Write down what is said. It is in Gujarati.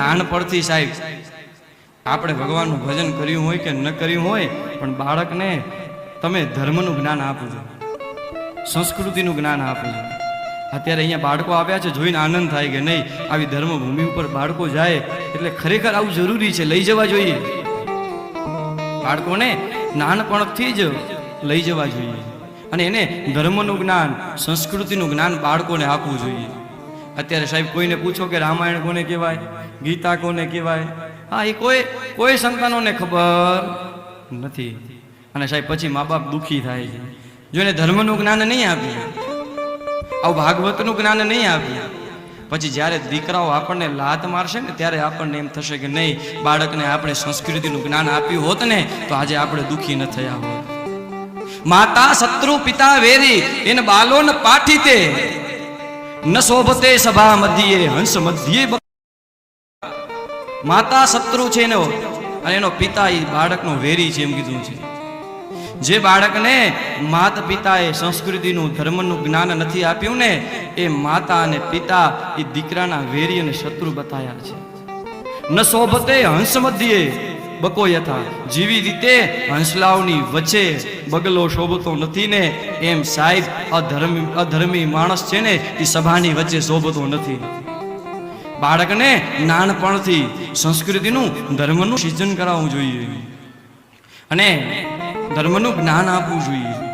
નાનપણથી સાહેબ, આપણે ભગવાનનું ભજન કર્યું હોય કે ન કર્યું હોય, પણ બાળકને તમે ધર્મનું જ્ઞાન આપો છો સંસ્કૃતિનું જ્ઞાન આપો છો અત્યારે અહીંયા બાળકો આવ્યા છે, જોઈને આનંદ થાય કે નહીં, આવી ધર્મભૂમિ ઉપર બાળકો જાય, એટલે ખરેખર આવું જરૂરી છે, લઈ જવા જોઈએ. બાળકોને નાનપણથી જ લઈ જવા જોઈએ. અને એને ધર્મનું જ્ઞાન, સંસ્કૃતિનું જ્ઞાન બાળકોને આપવું જોઈએ. અત્યારે સાહેબ કોઈને પૂછો કે રામાયણ કોને કહેવાય, ગીતા કોને કહેવાય? હા, એ કોઈ કોઈ સંતાનોને ખબર નથી. અને સાહેબ પછી મા બાપ દુઃખી થાય છે. જો એને ધર્મનું જ્ઞાન નહીં આપ્યું આવું ભાગવતનું જ્ઞાન નહીં આપ્યું પછી જ્યારે દીકરાઓ આપણને લાત મારશે ને ત્યારે આપણને એમ થશે કે નહીં, બાળકને આપણે સંસ્કૃતિનું જ્ઞાન આપ્યું હોત ને, તો આજે આપણે દુઃખી ન થયા હોત. માતા શત્રુ પિતા વેરી, એને બાલોન પાઠી પાઠીતે. ન શોભતે સભા મધ્યે, હંસ મધ્યે માતા શત્રુ છે એનો, અને એનો પિતા એ બાળકનો વેરી છે એમ કીધું છે. જે બાળકને માતા પિતાએ સંસ્કૃતિનું, ધર્મનું જ્ઞાન નથી આપ્યું ને, એ માતા અને પિતા એ દીકરાના વેરી અને શત્રુ બતાયા છે. ન શોભતે હંસ મધ્યે, બકો યથા. જેવી રીતે હંસલાવની વચ્ચે બગલો શોભતો નથી ને, એમ સાહેબ, અધર્મી અધર્મી માણસ છે ને, એ સભાની વચ્ચે શોભતો નથી. બાળકને નાનપણથી સંસ્કૃતિનું, ધર્મનું સિંચન કરાવવું જોઈએ. અને ધર્મનું જ્ઞાન આપવું જોઈએ.